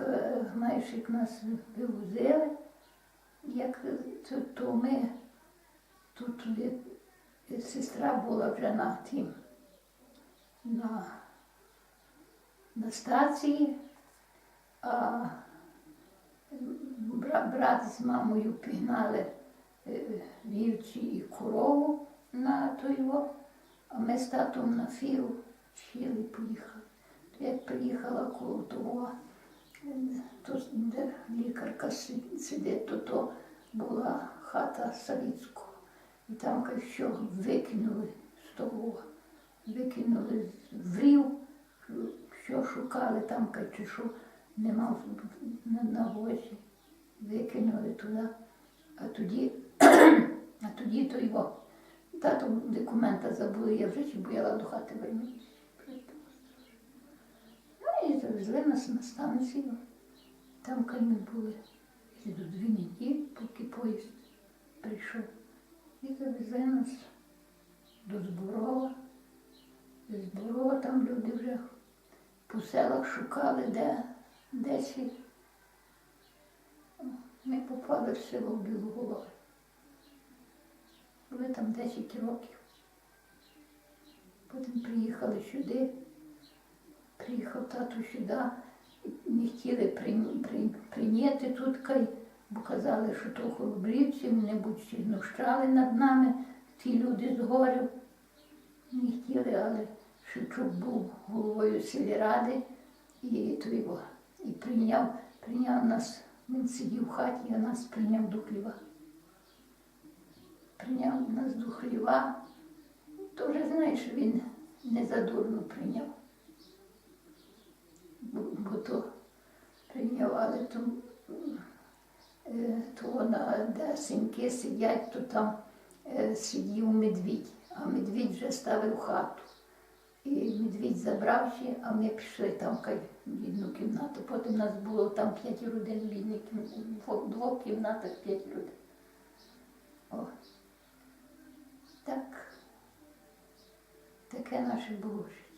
Е, Знаєш, як нас вивозили, як то, то ми тут сестра була вже на тім, на, на стації, а бра- брат з мамою пігнали е, вівці і корову на той, а ми з татом на фіру сіли поїхали. Як приїхала коло того, то де лікарка сидить, то то була хата Савіцького. І там що викинули з того, викинули в рів, що шукали там, чи що нема на, возі. Викинули туди. А тоді, а тоді то його тато документа забули, я вже бояла до хати вернутися. Ну нас на станцію. Там ми були десь до дві неділі, поки поїзд прийшов. І завезли нас до Зборова. З Зборова там люди вже по селах шукали, де, де ці. Ми попали в село Білоголове. Були там 10 років. Потім приїхали сюди. Приїхав тато сюди, не хотіли прийняти тут, бо казали, що то хоробрівці, вони всі знущали над нами, ті люди з горів. Не хотіли, але Шевчук був головою сільради і його, і прийняв, прийняв нас, він сидів в хаті, а нас прийняв до хліва. Прийняв нас до хліва. То вже знаєш, він не задурно прийняв бо, бо то прийняв, то, е, то вона, де синьки сидять, то там е, сидів медвідь, а медвідь вже ставив хату. І медвідь забравши, а ми пішли там в одну кімнату. Потім нас було там п'ять родин в одній в двох кімнатах п'ять родин. О. Так. Таке наше було життя.